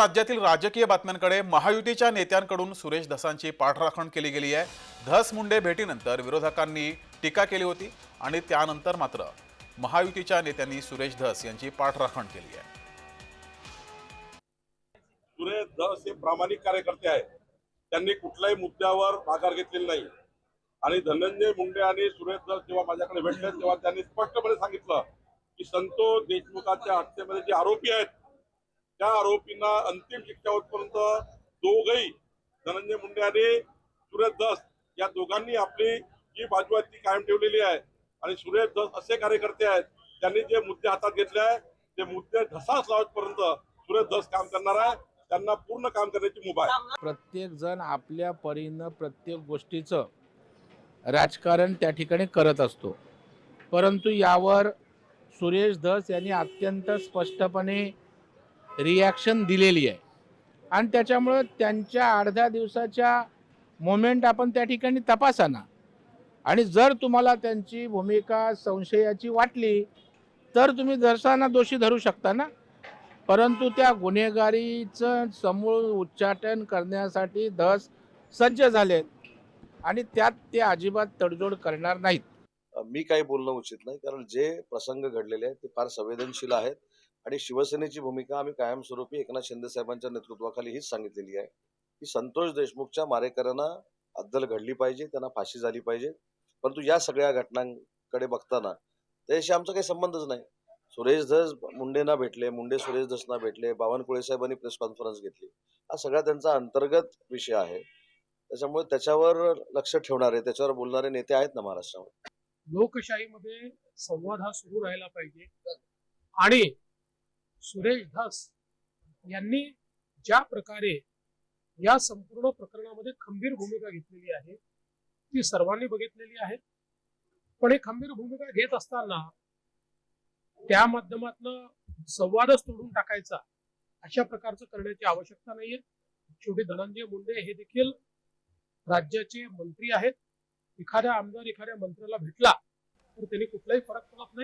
राज्यातील राजकीय बातम्यांकडे महायुतीच्या नेत्यांकडून सुरेश धसांची पाठराखण केली गेली आहे. धस मुंडे भेटीनंतर विरोधकांनी टीका केली होती आणि त्यानंतर मात्र महायुतीच्या नेत्यांनी सुरेश धस यांची पाठराखण केली आहे. सुरेश धस हे प्रामाणिक कार्यकर्ते आहेत. त्यांनी कुठल्याही मुद्द्यावर माघार घेतलेली नाही. आणि धनंजय मुंडे आणि सुरेश धस जेव्हा माझ्याकडे भेटले तेव्हा त्यांनी स्पष्टपणे सांगितलं की संतोष देशमुखाच्या हत्येमध्ये जे आरोपी आहेत त्या आरोपींना अंतिम शिक्षा होतपर्यंत दोघही धनंजय मुंडे आणि सुरेश दस या दोघांनी आपली जी बाजू आहे ती कायम ठेवलेली आहे. आणि सुरेश दस असे कार्यकर्ते आहेत त्यांनी जे मुद्दे हातात घेतले आहे ते मुद्दे ढसास लावतपर्यंत सुरेश दस काम करणार आहे. त्यांना पूर्ण काम करण्याची मुभा आहे. प्रत्येक जण आपल्या परीनं प्रत्येक गोष्टीचं राजकारण त्या ठिकाणी करत असतो. परंतु यावर सुरेश धस यांनी अत्यंत स्पष्टपणे रिॲक्शन दिलेली आहे. आणि त्याच्यामुळं त्यांच्या अर्ध्या दिवसाच्या मोमेंट आपण त्या ठिकाणी तपासा ना आणि जर तुम्हाला त्यांची भूमिका संशयाची वाटली तर तुम्ही धरसाना दोषी धरू शकता ना? परंतु त्या गुन्हेगारीचं समूळ उच्चाटन करण्यासाठी धस सज्ज झालेत. आणि त्यात ते अजिबात तडजोड करणार नाहीत. मी काही बोलणं उचित नाही कारण जे प्रसंग घडलेले आहेत ते फार संवेदनशील आहेत. आणि शिवसेनेची भूमिका आम्ही कायमस्वरूपी एकनाथ शिंदे साहेबांच्या नेतृत्वाखाली हीच सांगितलेली आहे. की संतोष देशमुखच्या मारेकऱ्यांना अद्दल घडली पाहिजे त्यांना फाशी झाली पाहिजे. परंतु या सगळ्या घटनांकडे बघताना त्याशी आमचा काही संबंधच नाही. सुरेश धस मुंडेंना भेटले मुंडे सुरेश धसना भेटले बावनकुळे साहेबांनी प्रेस कॉन्फरन्स घेतली. हा सगळा त्यांचा अंतर्गत विषय आहे. त्याच्यामुळे त्याच्यावर लक्ष ठेवणारे त्याच्यावर बोलणारे नेते आहेत ना महाराष्ट्रामध्ये. लोकशाहीमध्ये संवाद हा सुरू राहिला पाहिजे. आणि सुरेश धस यांनी ज्या प्रकारे या संपूर्ण प्रकरणामध्ये खंबीर भूमिका घेतलेली आहे ती सर्वांनी बघितलेली आहे. पण हे खंबीर भूमिका घेत असताना त्या माध्यमातनं संवादच तोडून टाकायचा अशा प्रकारचं करण्याची आवश्यकता नाहीये. शेवटी धनंजय मुंडे हे देखील राज्याचे मंत्री आहेत. एखाद्या आमदार एखाद्या मंत्र्याला भेटला तर त्यांनी कुठलाही फरक पडत नाही.